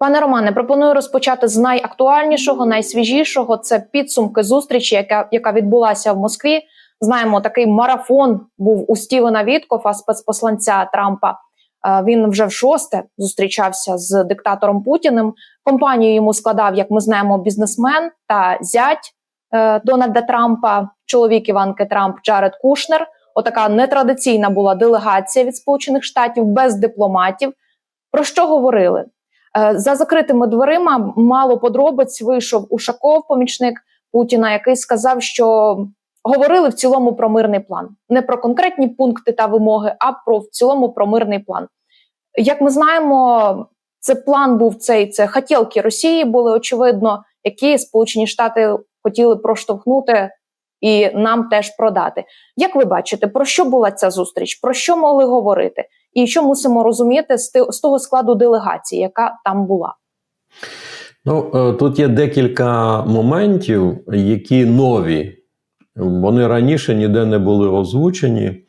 Пане Романе, пропоную розпочати з найактуальнішого, найсвіжішого. Це підсумки зустрічі, яка, яка відбулася в Москві. Знаємо, такий марафон був у Стівена Віткофа, спецпосланця Трампа. Е, Він вже в шосте зустрічався з диктатором Путіним. Компанію йому складав, як ми знаємо, бізнесмен та зять е, Дональда Трампа, чоловік Іванки Трамп Джаред Кушнер. Отака нетрадиційна була делегація від Сполучених Штатів без дипломатів. Про що говорили? Е, За закритими дверима мало подробиць вийшов Ушаков, помічник Путіна, який сказав, що говорили в цілому про мирний план, не про конкретні пункти та вимоги, а про в цілому про мирний план. Як ми знаємо, це план був цей це хотілки Росії були очевидно, які Сполучені Штати хотіли проштовхнути і нам теж продати. Як ви бачите, про що була ця зустріч? Про що могли говорити? І що мусимо розуміти з того складу делегації, яка там була? Ну, е, тут є декілька моментів, які нові. Вони раніше ніде не були озвучені,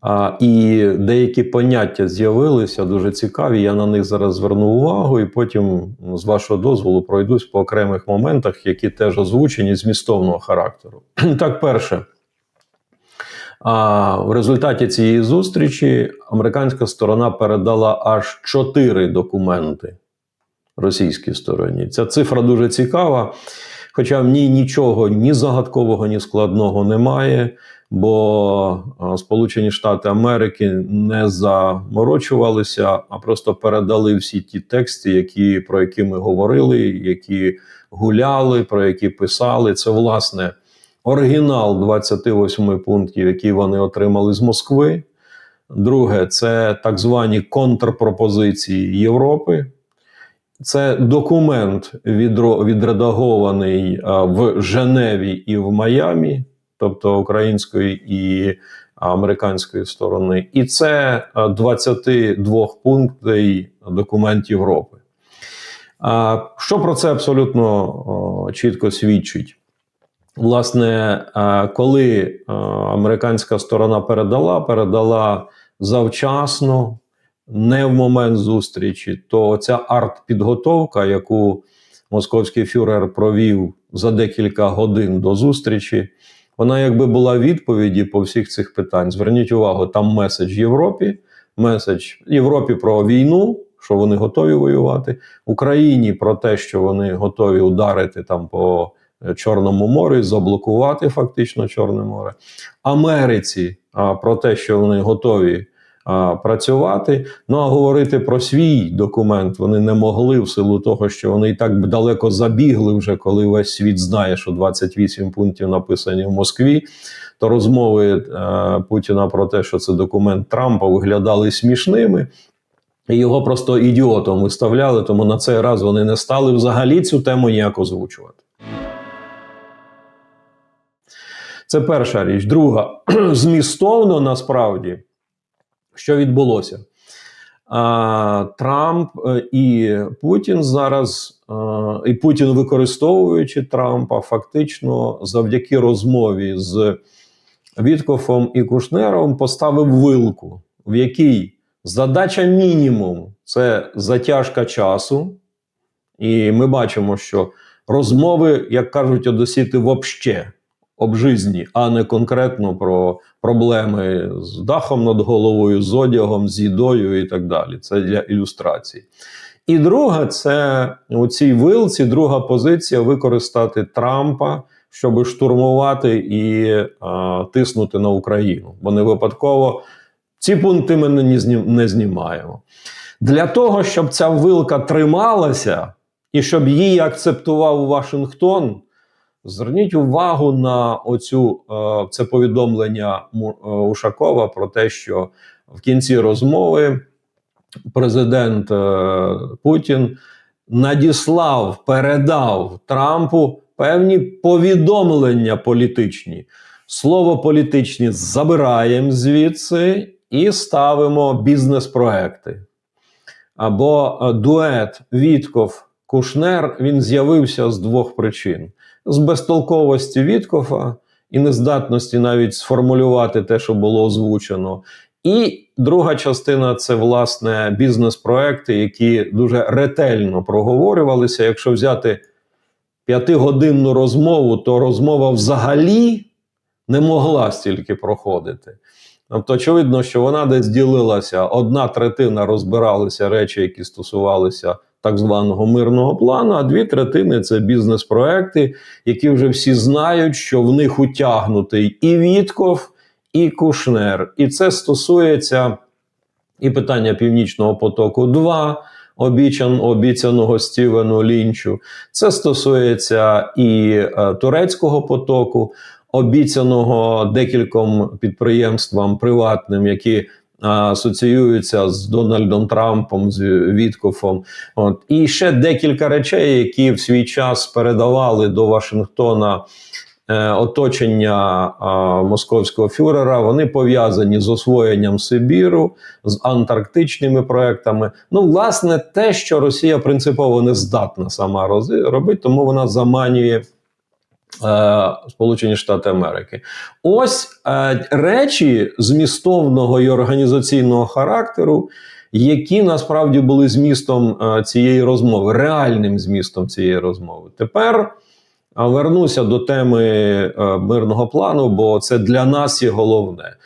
а, і деякі поняття з'явилися дуже цікаві. Я на них зараз зверну увагу, і потім, з вашого дозволу, пройдусь по окремих моментах, які теж озвучені змістовного характеру. Так, перше. А в результаті цієї зустрічі американська сторона передала аж чотири документи російській стороні. Ця цифра дуже цікава, хоча в ній нічого ні загадкового, ні складного немає. Бо Сполучені Штати Америки не заморочувалися, а просто передали всі ті тексти, які, про які ми говорили, які гуляли, про які писали. Це власне оригінал 28 пунктів, які вони отримали з Москви. Друге, це так звані контрпропозиції Європи. Це документ відредагований в Женеві і в Майамі, тобто української і американської сторони. І це а, 22 пунктний документ Європи. Що про це абсолютно чітко свідчить? Власне, коли американська сторона передала, передала завчасно, не в момент зустрічі, то ця арт-підготовка, яку московський фюрер провів за декілька годин до зустрічі, вона якби була відповіді по всіх цих питань. Зверніть увагу, там меседж Європі, меседж Європі про війну, що вони готові воювати, Україні про те, що вони готові ударити там по е, Чорному морю, і заблокувати фактично Чорне море, Америці а, про те, що вони готові а, працювати. Ну а говорити про свій документ вони не могли в силу того, що вони і так далеко забігли вже, коли весь світ знає, що 28 пунктів написані в Москві. То розмови е, Путіна про те, що це документ Трампа, виглядали смішними. І його просто ідіотом виставляли, тому на цей раз вони не стали взагалі цю тему ніяк озвучувати. Це перша річ. Друга, змістовно насправді, що відбулося? Трамп е, і Путін зараз, е, і Путін, використовуючи Трампа, фактично завдяки розмові з Віткофом і Кушнером поставив вилку, в якій задача мінімум це затяжка часу. І ми бачимо, що розмови, як кажуть одесіти, вообще об житті, а не конкретно про проблеми з дахом над головою, з одягом, з їдою і так далі. Це для ілюстрації. І друге, це у цій вилці, друга позиція використати Трампа, щоб штурмувати і а, тиснути на Україну. Бо не випадково ці пункти ми не, не знімаємо. Для того, щоб ця вилка трималася і щоб її акцептував Вашингтон, зверніть увагу на оцю е, це повідомлення е, Ушакова про те, що в кінці розмови президент е, Путін надіслав, передав Трампу певні повідомлення політичні. Слово політичні забираємо звідси і ставимо бізнес-проекти. Або дует Вітков Кушнер він з'явився з двох причин: з безтолковості Віткофа і нездатності навіть сформулювати те, що було озвучено, і друга частина це власне бізнес-проекти, які дуже ретельно проговорювалися. Якщо взяти п'ятигодинну розмову, то розмова взагалі не могла стільки проходити. Тобто, очевидно, що вона десь ділилася. Одна третина розбиралися речі, які стосувалися так званого мирного плану, а дві третини це бізнес-проекти, які вже всі знають, що в них утягнутий і Вітков, і Кушнер. І це стосується і питання Північного потоку 2 обіцян, обіцяного Стівену Лінчу. Це стосується і е, турецького потоку, обіцяного декільком підприємствам приватним, які асоціюються з Дональдом Трампом, з Віткофом. От і ще декілька речей, які в свій час передавали до Вашингтона. е, Оточення а, московського фюрера вони пов'язані з освоєнням Сибіру, з антарктичними проектами. Ну, власне, те, що Росія принципово не здатна сама робити, тому вона заманює Сполучені Штати Америки. Ось е, речі змістовного і організаційного характеру, які насправді були змістом е, цієї розмови, реальним змістом цієї розмови. Тепер. А вернуся до теми е, мирного плану, бо це для нас є головне.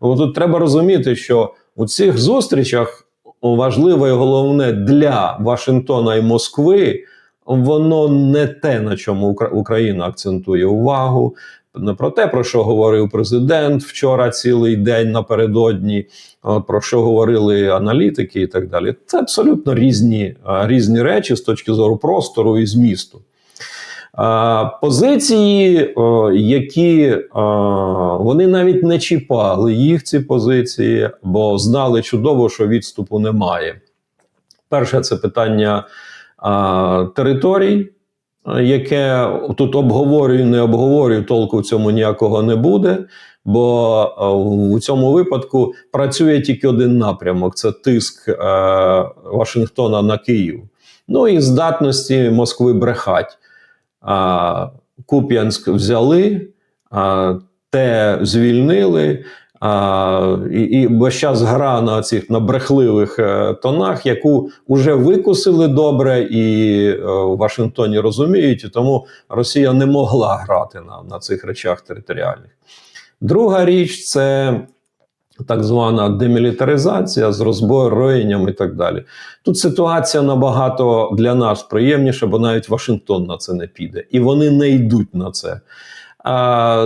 Бо Тут треба розуміти, що у цих зустрічах важливе і головне для Вашингтона і Москви, воно не те, на чому Україна акцентує увагу. Не про те, про що говорив президент вчора цілий день напередодні, про що говорили аналітики і так далі. Це абсолютно різні, різні речі з точки зору простору і змісту. Позиції, які вони навіть не чіпали їх ці позиції, бо знали чудово, що відступу немає. Перше, це питання територій, яке тут обговорюю, не обговорюю, толку в цьому ніякого не буде. Бо у цьому випадку працює тільки один напрямок: це тиск е, Вашингтона на Київ. Ну і здатності Москви брехать. Куп'янськ взяли, те звільнили. А, і, і весь час гра на цих на брехливих е, тонах, яку вже викусили добре, і е, в Вашингтоні розуміють, і тому Росія не могла грати на, на цих речах територіальних. Друга річ це так звана демілітаризація з роззброєнням і так далі. Тут ситуація набагато для нас приємніша, бо навіть Вашингтон на це не піде, і вони не йдуть на це.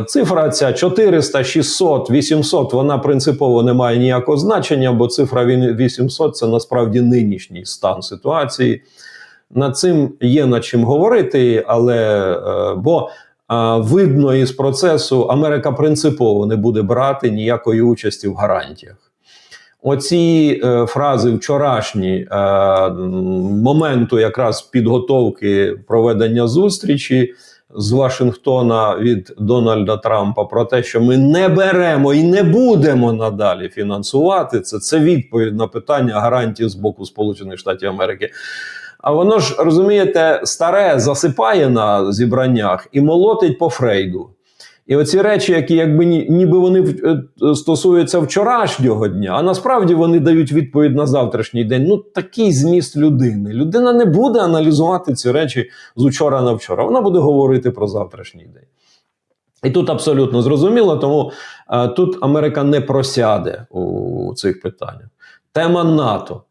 Цифра ця 400, 600, 800, вона принципово не має ніякого значення, бо цифра 800 це насправді нинішній стан ситуації. Над цим є над чим говорити, але е, бо видно із процесу, Америка принципово не буде брати ніякої участі в гарантіях. Оці е, фрази вчорашні е, моменту якраз підготовки проведення зустрічі з Вашингтона від Дональда Трампа про те, що ми не беремо і не будемо надалі фінансувати це. Це відповідь на питання гарантії з боку Сполучених Штатів Америки. А воно ж розумієте, старе засипає на зібраннях і молотить по Фрейду. І оці речі, які якби ніби вони е, стосуються вчорашнього дня, а насправді вони дають відповідь на завтрашній день. Ну такий зміст людини. Людина не буде аналізувати ці речі з учора на вчора. Вона буде говорити про завтрашній день. І тут абсолютно зрозуміло, тому е, тут Америка не просяде у цих питаннях. Тема НАТО.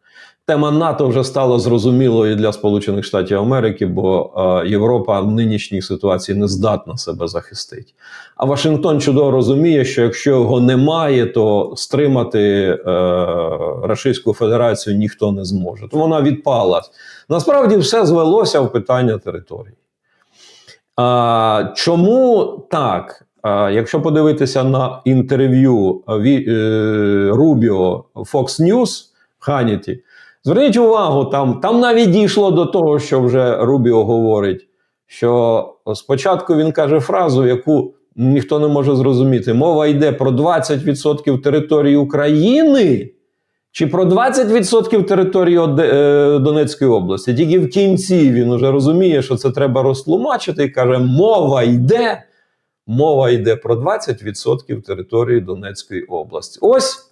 Тема НАТО вже стала зрозумілою для Сполучених Штатів Америки, бо е, Європа в нинішній ситуації не здатна себе захистити. А Вашингтон чудово розуміє, що якщо його немає, то стримати е, Російську Федерацію ніхто не зможе. Тому вона відпала. Насправді все звелося в питання території. А, чому так? Якщо подивитися на інтерв'ю е, е, Рубіо Fox News Ханіті, зверніть увагу, там, там навіть дійшло до того, що вже Рубіо говорить, що спочатку він каже фразу, яку ніхто не може зрозуміти. Мова йде про 20% території України. Чи про 20% території е, Донецької області? Тільки в кінці він уже розуміє, що це треба розтлумачити і каже: мова йде, мова йде про 20% території Донецької області. Ось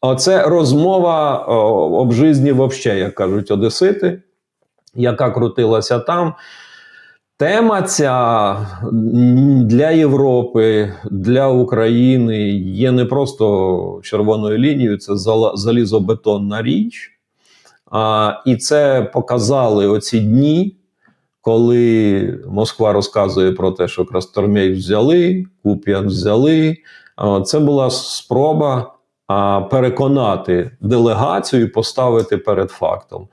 оце розмова об житті вообще, як кажуть одесити, яка крутилася там. Тема ця для Європи, для України є не просто червоною лінією, це залізобетонна річ. А, і це показали оці дні, коли Москва розказує про те, що Крастормей взяли, Куп'ян взяли. А, це була спроба переконати делегацію і поставити перед фактом.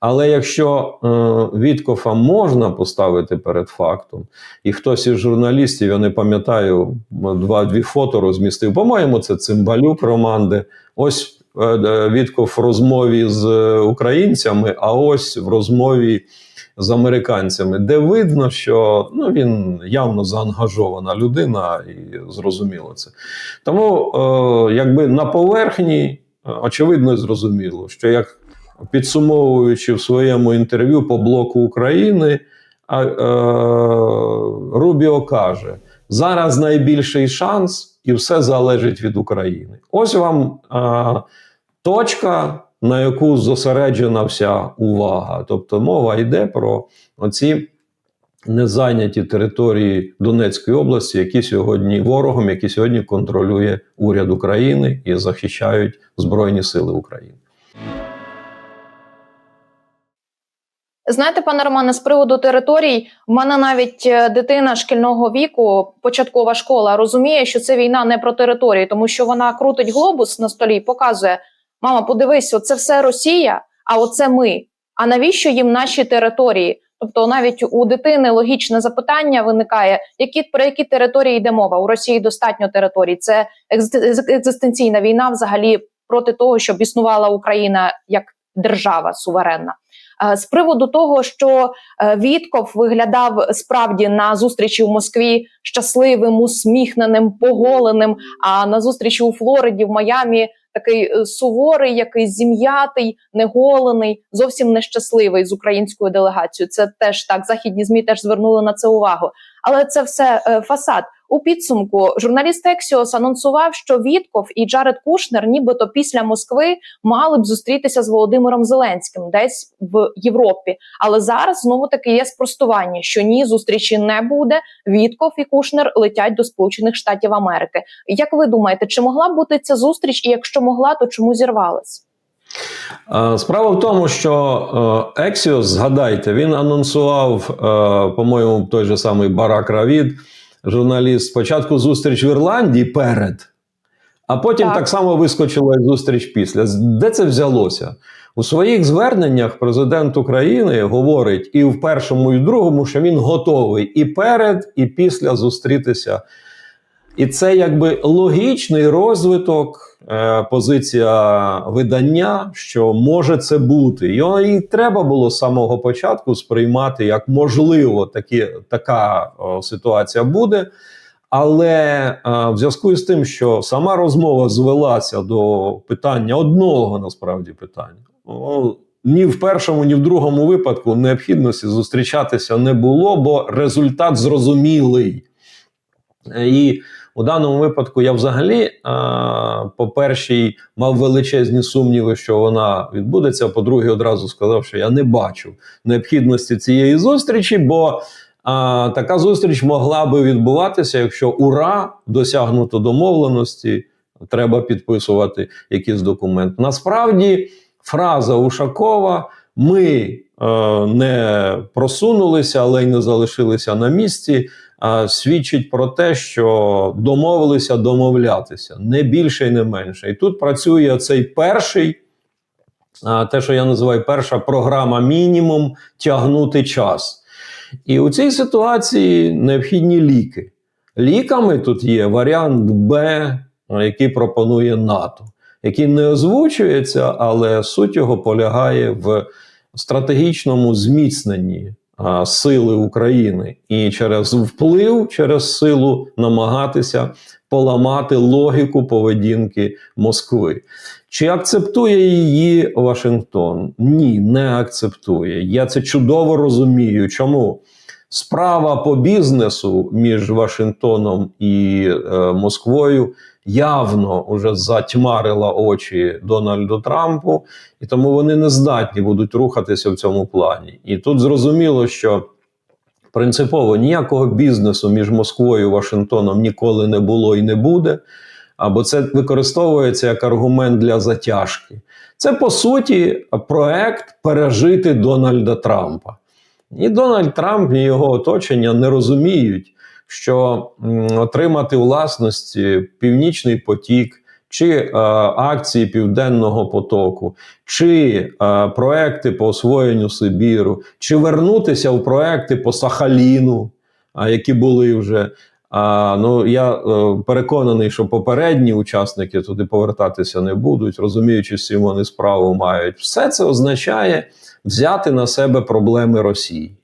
Але якщо е, Віткофа можна поставити перед фактом, і хтось із журналістів, я не пам'ятаю, два-дві фото розмістив. По-моєму, це Цимбалюк Романди. Ось Вітков в розмові з е, українцями, а ось в розмові з американцями, де видно, що ну, він явно заангажована людина, і зрозуміло це. Тому, е, якби на поверхні, е, очевидно, зрозуміло, що як підсумовуючи в своєму інтерв'ю по блоку України, е, Рубіо каже: зараз найбільший шанс, і все залежить від України. Ось вам е, точка, на яку зосереджена вся увага. Тобто мова йде про оці незайняті території Донецької області, які сьогодні ворогом, які сьогодні контролює уряд України і захищають Збройні Сили України. Знаєте, пане Романе, з приводу територій, в мене навіть е, дитина шкільного віку, початкова школа, розуміє, що це війна не про території, тому що вона крутить глобус на столі і показує: мама, подивись, оце все Росія, а оце ми. А навіщо їм наші території? Тобто, навіть у дитини логічне запитання виникає: які про які території йде мова? У Росії достатньо територій. Це екзист- екзистенційна війна, взагалі проти того, щоб існувала Україна як держава суверенна. Е, З приводу того, що е, Вітков виглядав справді на зустрічі в Москві щасливим, усміхненим, поголеним. А на зустрічі у Флориді в Майамі такий е, суворий, якийсь зім'ятий, неголений, зовсім нещасливий з українською делегацією. Це теж так. Західні змі теж звернули на це увагу. Але це все фасад. У підсумку журналіст Ексіос анонсував, що Вітков і Джаред Кушнер, нібито після Москви, мали б зустрітися з Володимиром Зеленським десь в Європі. Але зараз знову таки є спростування, що ні, зустрічі не буде. Вітков і Кушнер летять до Сполучених Штатів Америки. Як ви думаєте, чи могла бути ця зустріч? І якщо могла, то чому зірвалась? Е, Справа в тому, що Ексіос, згадайте, він анонсував, е, по-моєму, той же самий Барак Равід, журналіст, спочатку зустріч в Ірландії перед, а потім так, Так. само вискочила і зустріч після. Де це взялося? У своїх зверненнях президент України говорить і в першому, і в другому, що він готовий і перед, і після зустрітися. І це якби логічний розвиток, е, позиція видання, що може це бути. Його і треба було з самого початку сприймати як можливо, такі, така о, ситуація буде. Але е, в зв'язку з тим, що сама розмова звелася до питання одного насправді питання. о, ні в першому, ні в другому випадку необхідності зустрічатися не було, бо результат зрозумілий. І у даному випадку я взагалі, по першій, мав величезні сумніви, що вона відбудеться. По-друге, одразу сказав, що я не бачу необхідності цієї зустрічі, бо а, така зустріч могла би відбуватися, якщо ура досягнуто домовленості, треба підписувати якийсь документ. Насправді, фраза Ушакова. Ми е, не просунулися, але й не залишилися на місці свідчить про те, що домовилися домовлятися не більше і не менше. І тут працює цей перший, те, що я називаю перша програма мінімум тягнути час. І у цій ситуації необхідні ліки. Ліками тут є варіант Б, який пропонує НАТО, який не озвучується, але суть його полягає в стратегічному зміцненні сили України і через вплив, через силу намагатися поламати логіку поведінки Москви. Чи акцептує її Вашингтон? Ні, не акцептує. Я це чудово розумію. Чому? Справа по бізнесу між Вашингтоном і е, Москвою явно вже затьмарила очі Дональду Трампу, і тому вони не здатні будуть рухатися в цьому плані. І тут зрозуміло, що принципово ніякого бізнесу між Москвою і Вашингтоном ніколи не було і не буде. Або це використовується як аргумент для затяжки. Це по суті проект пережити Дональда Трампа. І Дональд Трамп і його оточення не розуміють, що отримати власності Північний потік чи е, акції Південного потоку, чи е, проекти по освоєнню Сибіру, чи вернутися в проекти по Сахаліну, а, які були вже. А, ну, я е, переконаний, що попередні учасники туди повертатися не будуть, розуміючи, що вони справу мають. Все це означає взяти на себе проблеми Росії.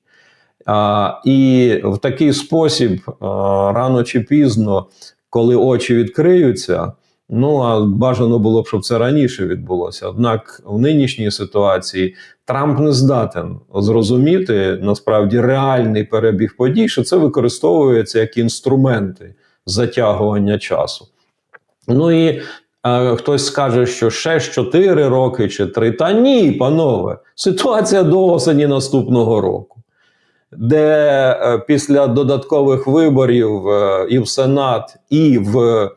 А, і в такий спосіб, а, рано чи пізно, коли очі відкриються, ну а бажано було б, щоб це раніше відбулося. Однак в нинішній ситуації Трамп не здатен зрозуміти насправді реальний перебіг подій, що це використовується як інструменти затягування часу. Ну і е, хтось скаже, що ще ж 4 роки чи 3. Та ні, панове, ситуація до осені наступного року, де е, після додаткових виборів е, і в Сенат, і в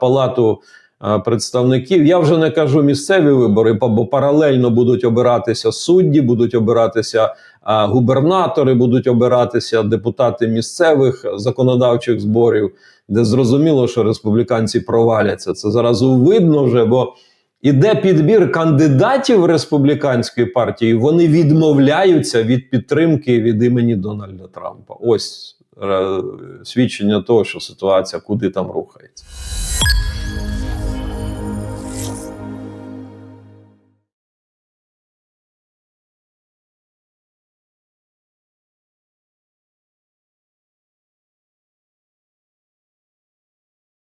Палату е, представників, я вже не кажу місцеві вибори, бо паралельно будуть обиратися судді, будуть обиратися е, губернатори, будуть обиратися депутати місцевих законодавчих зборів де зрозуміло, що республіканці проваляться. Це зараз видно вже, бо іде підбір кандидатів республіканської партії. Вони відмовляються від підтримки від імені Дональда Трампа. Ось е, свідчення того, що ситуація куди там рухається.